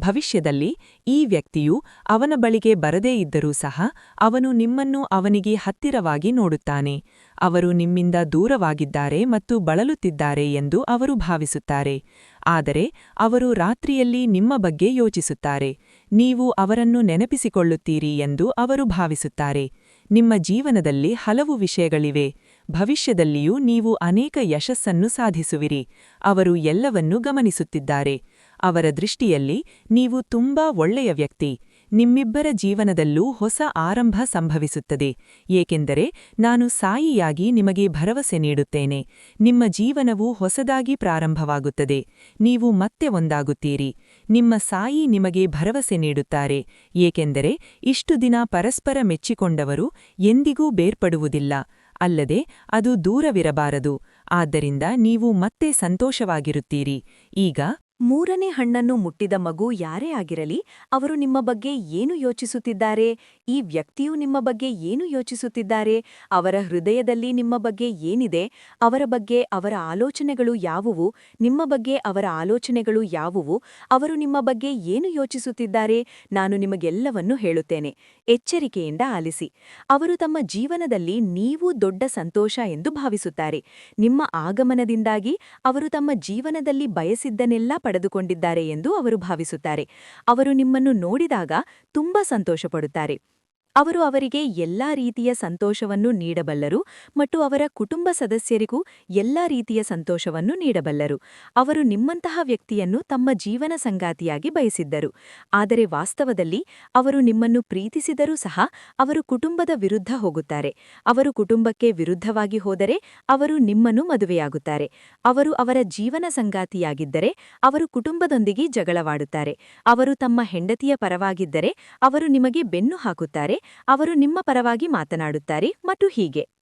ಭವಿಷ್ಯದಲ್ಲಿ ಈ ವ್ಯಕ್ತಿಯು ಅವನ ಬಳಿಗೆ ಬರದೇ ಇದ್ದರೂ ಸಹ ಅವನು ನಿಮ್ಮನ್ನು ಅವನಿಗೆ ಹತ್ತಿರವಾಗಿ ನೋಡುತ್ತಾನೆ. ಅವರು ನಿಮ್ಮಿಂದ ದೂರವಾಗಿದ್ದಾರೆ ಮತ್ತು ಬಳಲುತ್ತಿದ್ದಾರೆ ಎಂದು ಅವರು ಭಾವಿಸುತ್ತಾರೆ. ಆದರೆ ಅವರು ರಾತ್ರಿಯಲ್ಲಿ ನಿಮ್ಮ ಬಗ್ಗೆ ಯೋಚಿಸುತ್ತಾರೆ. ನೀವು ಅವರನ್ನು ನೆನಪಿಸಿಕೊಳ್ಳುತ್ತೀರಿ ಎಂದು ಅವರು ಭಾವಿಸುತ್ತಾರೆ. ನಿಮ್ಮ ಜೀವನದಲ್ಲಿ ಹಲವು ವಿಷಯಗಳಿವೆ. ಭವಿಷ್ಯದಲ್ಲಿಯೂ ನೀವು ಅನೇಕ ಯಶಸ್ಸನ್ನು ಸಾಧಿಸುವಿರಿ. ಅವರು ಎಲ್ಲವನ್ನೂ ಗಮನಿಸುತ್ತಿದ್ದಾರೆ. ಅವರ ದೃಷ್ಟಿಯಲ್ಲಿ ನೀವು ತುಂಬಾ ಒಳ್ಳೆಯ ವ್ಯಕ್ತಿ. ನಿಮ್ಮಿಬ್ಬರ ಜೀವನದಲ್ಲೂ ಹೊಸ ಆರಂಭ ಸಂಭವಿಸುತ್ತದೆ. ಏಕೆಂದರೆ ನಾನು ಸಾಯಿಯಾಗಿ ನಿಮಗೆ ಭರವಸೆ ನೀಡುತ್ತೇನೆ. ನಿಮ್ಮ ಜೀವನವು ಹೊಸದಾಗಿ ಪ್ರಾರಂಭವಾಗುತ್ತದೆ. ನೀವು ಮತ್ತೆ ಒಂದಾಗುತ್ತೀರಿ. ನಿಮ್ಮ ಸಾಯಿ ನಿಮಗೆ ಭರವಸೆ ನೀಡುತ್ತಾರೆ, ಏಕೆಂದರೆ ಇಷ್ಟು ದಿನ ಪರಸ್ಪರ ಮೆಚ್ಚಿಕೊಂಡವರು ಎಂದಿಗೂ ಬೇರ್ಪಡುವುದಿಲ್ಲ, ಅಲ್ಲದೆ ಅದು ದೂರವಿರಬಾರದು. ಆದ್ದರಿಂದ ನೀವು ಮತ್ತೆ ಸಂತೋಷವಾಗಿರುತ್ತೀರಿ. ಈಗ ಮೂರನೇ ಹಣ್ಣನ್ನು ಮುಟ್ಟಿದ ಮಗು ಯಾರೇ ಆಗಿರಲಿ, ಅವರು ನಿಮ್ಮ ಬಗ್ಗೆ ಏನು ಯೋಚಿಸುತ್ತಿದ್ದಾರೆ? ಈ ವ್ಯಕ್ತಿಯು ನಿಮ್ಮ ಬಗ್ಗೆ ಏನು ಯೋಚಿಸುತ್ತಿದ್ದಾರೆ? ಅವರ ಹೃದಯದಲ್ಲಿ ನಿಮ್ಮ ಬಗ್ಗೆ ಏನಿದೆ? ಅವರ ಬಗ್ಗೆ ಅವರ ಆಲೋಚನೆಗಳು ಯಾವುವು? ನಿಮ್ಮ ಬಗ್ಗೆ ಅವರ ಆಲೋಚನೆಗಳು ಯಾವುವು? ಅವರು ನಿಮ್ಮ ಬಗ್ಗೆ ಏನು ಯೋಚಿಸುತ್ತಿದ್ದಾರೆ? ನಾನು ನಿಮಗೆಲ್ಲವನ್ನೂ ಹೇಳುತ್ತೇನೆ. ಎಚ್ಚರಿಕೆಯಿಂದ ಆಲಿಸಿ. ಅವರು ತಮ್ಮ ಜೀವನದಲ್ಲಿ ನೀವು ದೊಡ್ಡ ಸಂತೋಷ ಎಂದು ಭಾವಿಸುತ್ತಾರೆ. ನಿಮ್ಮ ಆಗಮನದಿಂದಾಗಿ ಅವರು ತಮ್ಮ ಜೀವನದಲ್ಲಿ ಬಯಸಿದ್ದನ್ನೆಲ್ಲ ಪಡೆದುಕೊಂಡಿದ್ದಾರೆ ಎಂದು ಅವರು ಭಾವಿಸುತ್ತಾರೆ. ಅವರು ನಿಮ್ಮನ್ನು ನೋಡಿದಾಗ ತುಂಬಾ ಸಂತೋಷಪಡುತ್ತಾರೆ. ಅವರು ಅವರಿಗೆ ಎಲ್ಲಾ ರೀತಿಯ ಸಂತೋಷವನ್ನು ನೀಡಬಲ್ಲರು ಮತ್ತು ಅವರ ಕುಟುಂಬ ಸದಸ್ಯರಿಗೂ ಎಲ್ಲಾ ರೀತಿಯ ಸಂತೋಷವನ್ನು ನೀಡಬಲ್ಲರು. ಅವರು ನಿಮ್ಮಂತಹ ವ್ಯಕ್ತಿಯನ್ನು ತಮ್ಮ ಜೀವನ ಸಂಗಾತಿಯಾಗಿ ಬಯಸಿದ್ದರು. ಆದರೆ ವಾಸ್ತವದಲ್ಲಿ ಅವರು ನಿಮ್ಮನ್ನು ಪ್ರೀತಿಸಿದರೂ ಸಹ ಅವರು ಕುಟುಂಬದ ವಿರುದ್ಧ ಹೋಗುತ್ತಾರೆ. ಅವರು ಕುಟುಂಬಕ್ಕೆ ವಿರುದ್ಧವಾಗಿ ಹೋದರೆ ಅವರು ನಿಮ್ಮನ್ನು ಮದುವೆಯಾಗುತ್ತಾರೆ. ಅವರು ಅವರ ಜೀವನ ಸಂಗಾತಿಯಾಗಿದ್ದರೆ ಅವರು ಕುಟುಂಬದೊಂದಿಗೆ ಜಗಳವಾಡುತ್ತಾರೆ. ಅವರು ತಮ್ಮ ಹೆಂಡತಿಯ ಪರವಾಗಿದ್ದರೆ ಅವರು ನಿಮಗೆ ಬೆನ್ನು ಹಾಕುತ್ತಾರೆ. ಅವರು ನಿಮ್ಮ ಪರವಾಗಿ ಮಾತನಾಡುತ್ತಾರೆ ಮತ್ತು ಹೀಗೆ.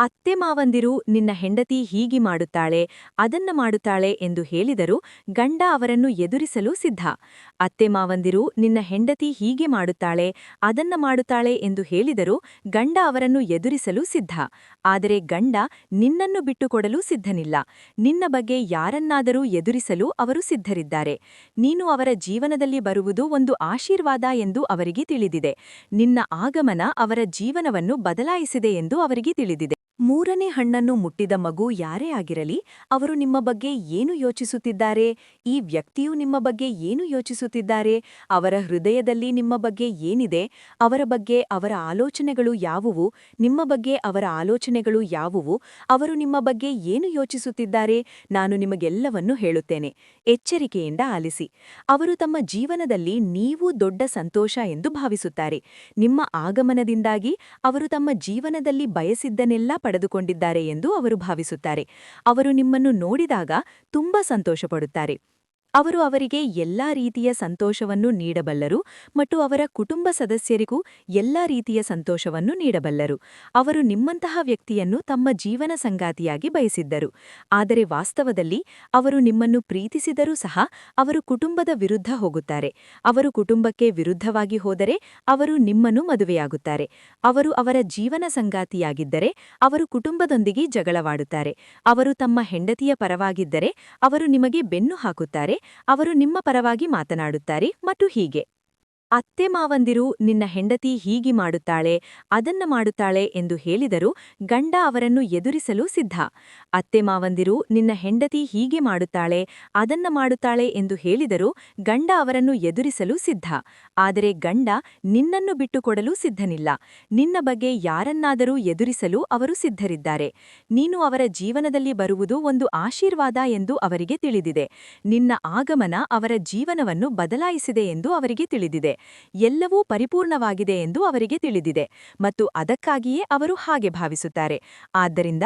ಅತ್ತೆ ಮಾವಂದಿರು ನಿನ್ನ ಹೆಂಡತಿ ಹೀಗೆ ಮಾಡುತ್ತಾಳೆ, ಅದನ್ನ ಮಾಡುತ್ತಾಳೆ ಎಂದು ಹೇಳಿದರು ಗಂಡ ಅವರನ್ನು ಎದುರಿಸಲು ಸಿದ್ಧ. ಅತ್ತೆ ಮಾವಂದಿರು ನಿನ್ನ ಹೆಂಡತಿ ಹೀಗೆ ಮಾಡುತ್ತಾಳೆ, ಅದನ್ನ ಮಾಡುತ್ತಾಳೆ ಎಂದು ಹೇಳಿದರು ಗಂಡ ಅವರನ್ನು ಎದುರಿಸಲು ಸಿದ್ಧ. ಆದರೆ ಗಂಡ ನಿನ್ನನ್ನು ಬಿಟ್ಟುಕೊಡಲು ಸಿದ್ಧನಿಲ್ಲ. ನಿನ್ನ ಬಗ್ಗೆ ಯಾರನ್ನಾದರೂ ಎದುರಿಸಲು ಅವರು ಸಿದ್ಧರಿದ್ದಾರೆ. ನೀನು ಅವರ ಜೀವನದಲ್ಲಿ ಬರುವುದು ಒಂದು ಆಶೀರ್ವಾದ ಎಂದು ಅವರಿಗೆ ತಿಳಿದಿದೆ. ನಿನ್ನ ಆಗಮನ ಅವರ ಜೀವನವನ್ನು ಬದಲಾಯಿಸಿದೆ ಎಂದು ಅವರಿಗೆ ತಿಳಿದಿದೆ. ಮೂರನೇ ಹಣ್ಣನ್ನು ಮುಟ್ಟಿದ ಮಗು ಯಾರೇ ಆಗಿರಲಿ, ಅವರು ನಿಮ್ಮ ಬಗ್ಗೆ ಏನು ಯೋಚಿಸುತ್ತಿದ್ದಾರೆ, ಈ ವ್ಯಕ್ತಿಯು ನಿಮ್ಮ ಬಗ್ಗೆ ಏನು ಯೋಚಿಸುತ್ತಿದ್ದಾರೆ, ಅವರ ಹೃದಯದಲ್ಲಿ ನಿಮ್ಮ ಬಗ್ಗೆ ಏನಿದೆ, ಅವರ ಬಗ್ಗೆ ಅವರ ಆಲೋಚನೆಗಳು ಯಾವುವು, ನಿಮ್ಮ ಬಗ್ಗೆ ಅವರ ಆಲೋಚನೆಗಳು ಯಾವುವು, ಅವರು ನಿಮ್ಮ ಬಗ್ಗೆ ಏನು ಯೋಚಿಸುತ್ತಿದ್ದಾರೆ, ನಾನು ನಿಮಗೆಲ್ಲವನ್ನೂ ಹೇಳುತ್ತೇನೆ. ಎಚ್ಚರಿಕೆಯಿಂದ ಆಲಿಸಿ. ಅವರು ತಮ್ಮ ಜೀವನದಲ್ಲಿ ನೀವು ದೊಡ್ಡ ಸಂತೋಷ ಎಂದು ಭಾವಿಸುತ್ತಾರೆ. ನಿಮ್ಮ ಆಗಮನದಿಂದಾಗಿ ಅವರು ತಮ್ಮ ಜೀವನದಲ್ಲಿ ಬಯಸಿದ್ದನ್ನೆಲ್ಲ ಪಡೆದುಕೊಂಡಿದ್ದಾರೆ ಎಂದು ಅವರು ಭಾವಿಸುತ್ತಾರೆ. ಅವರು ನಿಮ್ಮನ್ನು ನೋಡಿದಾಗ ತುಂಬಾ ಸಂತೋಷಪಡುತ್ತಾರೆ. ಅವರು ಅವರಿಗೆ ಎಲ್ಲಾ ರೀತಿಯ ಸಂತೋಷವನ್ನು ನೀಡಬಲ್ಲರು ಮತ್ತು ಅವರ ಕುಟುಂಬ ಸದಸ್ಯರಿಗೂ ಎಲ್ಲಾ ರೀತಿಯ ಸಂತೋಷವನ್ನು ನೀಡಬಲ್ಲರು. ಅವರು ನಿಮ್ಮಂತಹ ವ್ಯಕ್ತಿಯನ್ನು ತಮ್ಮ ಜೀವನ ಸಂಗಾತಿಯಾಗಿ ಬಯಸಿದ್ದರು. ಆದರೆ ವಾಸ್ತವದಲ್ಲಿ ಅವರು ನಿಮ್ಮನ್ನು ಪ್ರೀತಿಸಿದರೂ ಸಹ ಅವರು ಕುಟುಂಬದ ವಿರುದ್ಧ ಹೋಗುತ್ತಾರೆ. ಅವರು ಕುಟುಂಬಕ್ಕೆ ವಿರುದ್ಧವಾಗಿ ಹೋದರೆ ಅವರು ನಿಮ್ಮನ್ನು ಮದುವೆಯಾಗುತ್ತಾರೆ. ಅವರು ಅವರ ಜೀವನ ಸಂಗಾತಿಯಾಗಿದ್ದರೆ ಅವರು ಕುಟುಂಬದೊಂದಿಗೆ ಜಗಳವಾಡುತ್ತಾರೆ. ಅವರು ತಮ್ಮ ಹೆಂಡತಿಯ ಪರವಾಗಿದ್ದರೆ ಅವರು ನಿಮಗೆ ಬೆನ್ನು ಹಾಕುತ್ತಾರೆ. ಅವರು ನಿಮ್ಮ ಪರವಾಗಿ ಮಾತನಾಡುತ್ತಾರೆ ಮತ್ತು ಹೀಗೆ. ಅತ್ತೆ ಮಾವಂದಿರು ನಿನ್ನ ಹೆಂಡತಿ ಹೀಗೆ ಮಾಡುತ್ತಾಳೆ, ಅದನ್ನ ಮಾಡುತ್ತಾಳೆ ಎಂದು ಹೇಳಿದರು ಗಂಡ ಅವರನ್ನು ಎದುರಿಸಲು ಸಿದ್ಧ. ಅತ್ತೆ ಮಾವಂದಿರು ನಿನ್ನ ಹೆಂಡತಿ ಹೀಗೆ ಮಾಡುತ್ತಾಳೆ, ಅದನ್ನ ಮಾಡುತ್ತಾಳೆ ಎಂದು ಹೇಳಿದರು ಗಂಡ ಅವರನ್ನು ಎದುರಿಸಲು ಸಿದ್ಧ. ಆದರೆ ಗಂಡ ನಿನ್ನನ್ನು ಬಿಟ್ಟುಕೊಡಲು ಸಿದ್ಧನಿಲ್ಲ. ನಿನ್ನ ಬಗ್ಗೆ ಯಾರನ್ನಾದರೂ ಎದುರಿಸಲು ಅವರು ಸಿದ್ಧರಿದ್ದಾರೆ. ನೀನು ಅವರ ಜೀವನದಲ್ಲಿ ಬರುವುದು ಒಂದು ಆಶೀರ್ವಾದ ಎಂದು ಅವರಿಗೆ ತಿಳಿದಿದೆ. ನಿನ್ನ ಆಗಮನ ಅವರ ಜೀವನವನ್ನು ಬದಲಾಯಿಸಿದೆ ಎಂದು ಅವರಿಗೆ ತಿಳಿದಿದೆ. ಎಲ್ಲವೂ ಪರಿಪೂರ್ಣವಾಗಿದೆ ಎಂದು ಅವರಿಗೆ ತಿಳಿದಿದೆ ಮತ್ತು ಅದಕ್ಕಾಗಿಯೇ ಅವರು ಹಾಗೆ ಭಾವಿಸುತ್ತಾರೆ. ಆದ್ದರಿಂದ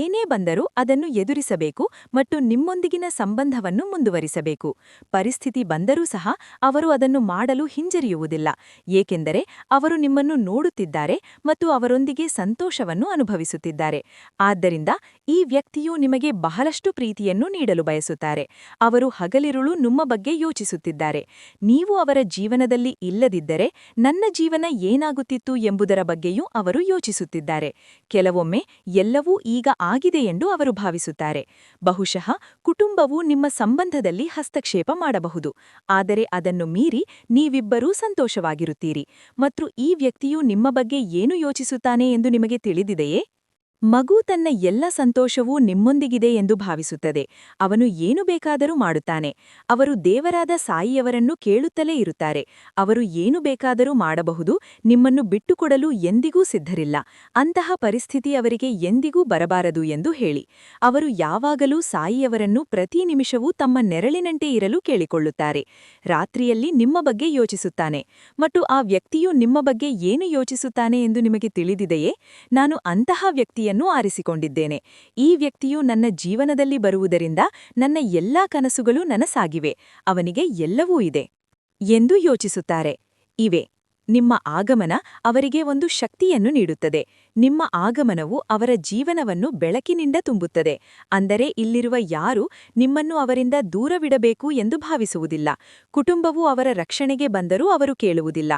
ಏನೇ ಬಂದರೂ ಅದನ್ನು ಎದುರಿಸಬೇಕು ಮತ್ತು ನಿಮ್ಮೊಂದಿಗಿನ ಸಂಬಂಧವನ್ನು ಮುಂದುವರಿಸಬೇಕು. ಪರಿಸ್ಥಿತಿ ಬಂದರೂ ಸಹ ಅವರು ಅದನ್ನು ಮಾಡಲು ಹಿಂಜರಿಯುವುದಿಲ್ಲ, ಏಕೆಂದರೆ ಅವರು ನಿಮ್ಮನ್ನು ನೋಡುತ್ತಿದ್ದಾರೆ ಮತ್ತು ಅವರೊಂದಿಗೆ ಸಂತೋಷವನ್ನು ಅನುಭವಿಸುತ್ತಿದ್ದಾರೆ. ಆದ್ದರಿಂದ ಈ ವ್ಯಕ್ತಿಯು ನಿಮಗೆ ಬಹಳಷ್ಟು ಪ್ರೀತಿಯನ್ನು ನೀಡಲು ಬಯಸುತ್ತಾರೆ. ಅವರು ಹಗಲಿರುಳು ನಿಮ್ಮ ಬಗ್ಗೆ ಯೋಚಿಸುತ್ತಿದ್ದಾರೆ. ನೀವು ಅವರ ಜೀವನದಲ್ಲಿ ಇಲ್ಲದಿದ್ದರೆ ನನ್ನ ಜೀವನ ಏನಾಗುತ್ತಿತ್ತು ಎಂಬುದರ ಬಗ್ಗೆಯೂ ಅವರು ಯೋಚಿಸುತ್ತಿದ್ದಾರೆ. ಕೆಲವೊಮ್ಮೆ ಎಲ್ಲವೂ ಈಗ ಆಗಿದೆ ಎಂದು ಅವರು ಭಾವಿಸುತ್ತಾರೆ. ಬಹುಶಃ ಕುಟುಂಬವು ನಿಮ್ಮ ಸಂಬಂಧದಲ್ಲಿ ಹಸ್ತಕ್ಷೇಪ ಮಾಡಬಹುದು. ಆದರೆ ಅದನ್ನು ಮೀರಿ ನೀವಿಬ್ಬರೂ ಸಂತೋಷವಾಗಿರುತ್ತೀರಿ. ಮತ್ತು ಈ ವ್ಯಕ್ತಿಯು ನಿಮ್ಮ ಬಗ್ಗೆ ಏನು ಯೋಚಿಸುತ್ತಾನೆ ಎಂದು ನಿಮಗೆ ತಿಳಿದಿದೆಯೇ? ಮಗು ತನ್ನ ಎಲ್ಲ ಸಂತೋಷವೂ ನಿಮ್ಮೊಂದಿಗಿದೆ ಎಂದು ಭಾವಿಸುತ್ತದೆ. ಅವನು ಏನು ಬೇಕಾದರೂ ಮಾಡುತ್ತಾನೆ. ಅವರು ದೇವರಾದ ಸಾಯಿಯವರನ್ನು ಕೇಳುತ್ತಲೇ ಇರುತ್ತಾರೆ. ಅವರು ಏನು ಬೇಕಾದರೂ ಮಾಡಬಹುದು, ನಿಮ್ಮನ್ನು ಬಿಟ್ಟುಕೊಡಲು ಎಂದಿಗೂ ಸಿದ್ಧರಿಲ್ಲ. ಅಂತಹ ಪರಿಸ್ಥಿತಿ ಅವರಿಗೆ ಎಂದಿಗೂ ಬರಬಾರದು ಎಂದು ಹೇಳಿ. ಅವರು ಯಾವಾಗಲೂ ಸಾಯಿಯವರನ್ನು ಪ್ರತಿ ನಿಮಿಷವೂ ತಮ್ಮ ನೆರಳಿನಂತೆ ಇರಲು ಕೇಳಿಕೊಳ್ಳುತ್ತಾರೆ. ರಾತ್ರಿಯಲ್ಲಿ ನಿಮ್ಮ ಬಗ್ಗೆ ಯೋಚಿಸುತ್ತಾನೆ. ಮತ್ತು ಆ ವ್ಯಕ್ತಿಯು ನಿಮ್ಮ ಬಗ್ಗೆ ಏನು ಯೋಚಿಸುತ್ತಾನೆ ಎಂದು ನಿಮಗೆ ತಿಳಿದಿದೆಯೇ? ನಾನು ಅಂತಹ ವ್ಯಕ್ತಿಯ ಆರಿಸಿಕೊಂಡಿದ್ದೇನೆ. ಈ ವ್ಯಕ್ತಿಯು ನನ್ನ ಜೀವನದಲ್ಲಿ ಬರುವುದರಿಂದ ನನ್ನ ಎಲ್ಲಾ ಕನಸುಗಳು ನನಸಾಗಿವೆ. ಅವನಿಗೆ ಎಲ್ಲವೂ ಇದೆ ಎಂದು ಯೋಚಿಸುತ್ತಾರೆ. ಇವೆ. ನಿಮ್ಮ ಆಗಮನ ಅವರಿಗೆ ಒಂದು ಶಕ್ತಿಯನ್ನು ನೀಡುತ್ತದೆ. ನಿಮ್ಮ ಆಗಮನವು ಅವರ ಜೀವನವನ್ನು ಬೆಳಕಿನಿಂದ ತುಂಬುತ್ತದೆ. ಅಂದರೆ ಇಲ್ಲಿರುವ ಯಾರು ನಿಮ್ಮನ್ನು ಅವರಿಂದ ದೂರವಿಡಬೇಕು ಎಂದು ಭಾವಿಸುವುದಿಲ್ಲ. ಕುಟುಂಬವು ಅವರ ರಕ್ಷಣೆಗೆ ಬಂದರೂ ಅವರು ಕೇಳುವುದಿಲ್ಲ.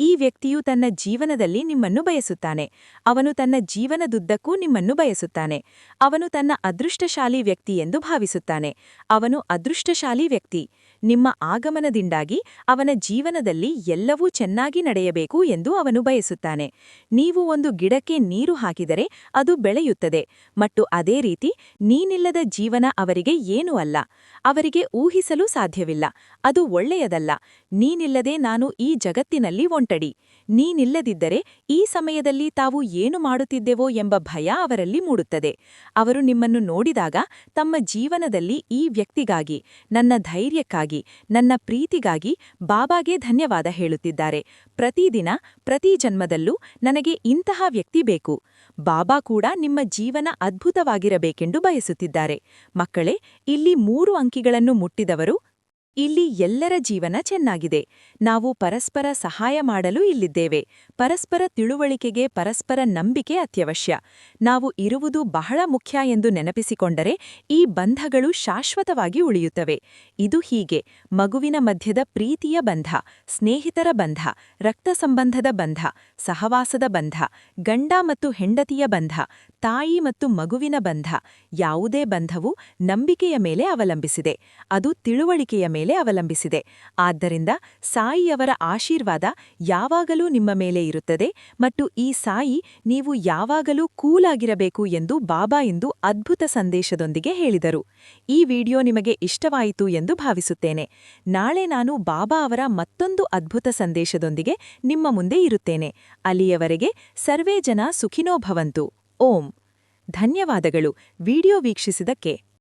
ಈ ವ್ಯಕ್ತಿಯು ತನ್ನ ಜೀವನದಲ್ಲಿ ನಿಮ್ಮನ್ನು ಬಯಸುತ್ತಾನೆ. ಅವನು ತನ್ನ ಜೀವನದುದ್ದಕ್ಕೂ ನಿಮ್ಮನ್ನು ಬಯಸುತ್ತಾನೆ. ಅವನು ತನ್ನ ಅದೃಷ್ಟಶಾಲಿ ವ್ಯಕ್ತಿ ಎಂದು ಭಾವಿಸುತ್ತಾನೆ. ಅವನು ಅದೃಷ್ಟಶಾಲಿ ವ್ಯಕ್ತಿ. ನಿಮ್ಮ ಆಗಮನದಿಂದಾಗಿ ಅವನ ಜೀವನದಲ್ಲಿ ಎಲ್ಲವೂ ಚೆನ್ನಾಗಿ ನಡೆಯಬೇಕು ಎಂದು ಅವನು ಬಯಸುತ್ತಾನೆ. ನೀವು ಒಂದು ಗಿಡಕ್ಕೆ ನೀರು ಹಾಕಿದರೆ ಅದು ಬೆಳೆಯುತ್ತದೆ. ಮತ್ತು ಅದೇ ರೀತಿ ನೀನಿಲ್ಲದ ಜೀವನ ಅವರಿಗೆ ಏನೂ ಅಲ್ಲ. ಅವರಿಗೆ ಊಹಿಸಲು ಸಾಧ್ಯವಿಲ್ಲ. ಅದು ಒಳ್ಳೆಯದಲ್ಲ. ನೀನಿಲ್ಲದೆ ನಾನು ಈ ಜಗತ್ತಿನಲ್ಲಿ ಒಂಟಡಿ. ನೀನಿಲ್ಲದಿದ್ದರೆ ಈ ಸಮಯದಲ್ಲಿ ತಾವು ಏನು ಮಾಡುತ್ತಿದ್ದೆವೋ ಎಂಬ ಭಯ ಅವರಲ್ಲಿ ಮೂಡುತ್ತದೆ. ಅವರು ನಿಮ್ಮನ್ನು ನೋಡಿದಾಗ ತಮ್ಮ ಜೀವನದಲ್ಲಿ ಈ ವ್ಯಕ್ತಿಗಾಗಿ, ನನ್ನ ಧೈರ್ಯಕ್ಕಾಗಿ, ನನ್ನ ಪ್ರೀತಿಗಾಗಿ ಬಾಬಾಗೆ ಧನ್ಯವಾದ ಹೇಳುತ್ತಿದ್ದಾರೆ. ಪ್ರತಿದಿನ, ಪ್ರತಿ ಜನ್ಮದಲ್ಲೂ ನನಗೆ ಇಂತಹ ವ್ಯಕ್ತಿ ಬೇಕು ಬಾಬಾ ಕೂಡ ನಿಮ್ಮ ಜೀವನ ಅದ್ಭುತವಾಗಿರಬೇಕೆಂದು ಬಯಸುತ್ತಿದ್ದಾರೆ. ಮಕ್ಕಳೇ ಇಲ್ಲಿ ಮೂರು ಅಂಕಿಗಳನ್ನು ಮುಟ್ಟಿದವರು ಇಲ್ಲಿ ಎಲ್ಲರ ಜೀವನ ಚೆನ್ನಾಗಿದೆ. ನಾವು ಪರಸ್ಪರ ಸಹಾಯ ಮಾಡಲು ಇಲ್ಲಿದ್ದೇವೆ. ಪರಸ್ಪರ ತಿಳುವಳಿಕೆಗೆ ಪರಸ್ಪರ ನಂಬಿಕೆ ಅತ್ಯವಶ್ಯ. ನಾವು ಇರುವುದು ಬಹಳ ಮುಖ್ಯ ಎಂದು ನೆನಪಿಸಿಕೊಂಡರೆ ಈ ಬಂಧಗಳು ಶಾಶ್ವತವಾಗಿ ಉಳಿಯುತ್ತವೆ. ಇದು ಹೀಗೆ. ಮಗುವಿನ ಮಧ್ಯದ ಪ್ರೀತಿಯ ಬಂಧ, ಸ್ನೇಹಿತರ ಬಂಧ, ರಕ್ತ ಸಂಬಂಧದ ಬಂಧ, ಸಹವಾಸದ ಬಂಧ, ಗಂಡ ಮತ್ತು ಹೆಂಡತಿಯ ಬಂಧ, ತಾಯಿ ಮತ್ತು ಮಗುವಿನ ಬಂಧ, ಯಾವುದೇ ಬಂಧವು ನಂಬಿಕೆಯ ಮೇಲೆ ಅವಲಂಬಿಸಿದೆ. ಅದು ತಿಳುವಳಿಕೆಯ ಮೇಲೆ ಅವಲಂಬಿಸಿದೆ. ಆದ್ದರಿಂದ ಸಾಯಿಯವರ ಆಶೀರ್ವಾದ ಯಾವಾಗಲೂ ನಿಮ್ಮ ಮೇಲೆ ಇರುತ್ತದೆ ಮತ್ತು ಈ ಸಾಯಿ ನೀವು ಯಾವಾಗಲೂ ಕೂಲಾಗಿರಬೇಕು ಎಂದು ಬಾಬಾ ಎಂದು ಅದ್ಭುತ ಸಂದೇಶದೊಂದಿಗೆ ಹೇಳಿದರು. ಈ ವಿಡಿಯೋ ನಿಮಗೆ ಇಷ್ಟವಾಯಿತು ಎಂದು ಭಾವಿಸುತ್ತೇನೆ. ನಾಳೆ ನಾನು ಬಾಬಾ ಅವರ ಮತ್ತೊಂದು ಅದ್ಭುತ ಸಂದೇಶದೊಂದಿಗೆ ನಿಮ್ಮ ಮುಂದೆ ಇರುತ್ತೇನೆ. ಅಲ್ಲಿಯವರೆಗೆ ಸರ್ವೇ ಜನ ಸುಖಿನೋಭವಂತು ಓಂ. ಧನ್ಯವಾದಗಳು. ವಿಡಿಯೋ ವೀಕ್ಷಿಸಿದಕ್ಕೆ